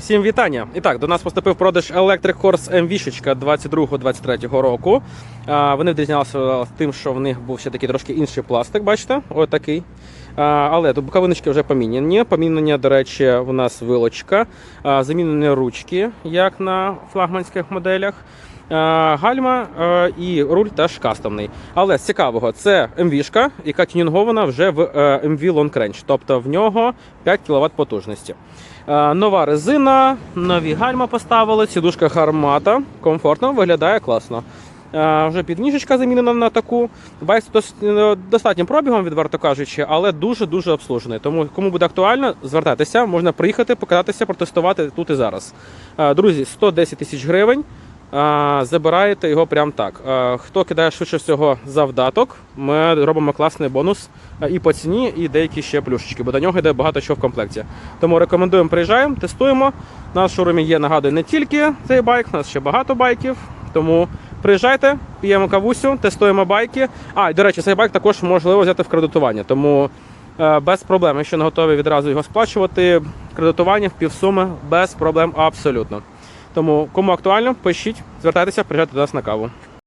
Всім вітання! І так, до нас поступив продаж Electric Horse MV 22-23 року. Вони відрізнялися тим, що в них був ще такий трошки інший пластик, бачите? Ось такий. Але тут боковиночки вже поміняні. Помінення, до речі, у нас вилочка, замінені ручки, як на флагманських моделях. Гальма і руль теж кастомний. Але з цікавого, це MV-шка, яка тюнінгована вже в е, MV Long Range, тобто в нього 5 кВт потужності. Нова резина, нові гальма поставили, сідушка гармата, комфортно, виглядає класно. Е, Вже підніжечка замінена на таку. Байк з е, достатнім пробігом, відверто кажучи, але дуже-дуже обслужений. Тому кому буде актуально, звертайтеся, можна приїхати, покататися, протестувати тут і зараз. Е, Друзі, 110 тисяч гривень. Забираєте його прямо так. Хто кидає швидше всього завдаток, ми робимо класний бонус і по ціні, і деякі ще плюшечки, бо до нього йде багато що в комплекті. Тому рекомендуємо, приїжджаємо, тестуємо. В шоурумі є, нагадую, не тільки цей байк, у нас ще багато байків. Тому приїжджайте, п'ємо кавусю, тестуємо байки. А, і до речі, цей байк також можливо взяти в кредитування. Тому е, без проблем, якщо не готові відразу його сплачувати, кредитування в півсуми без проблем абсолютно. Тому кому актуально, пишіть, звертайтеся, приїжджайте до нас на каву.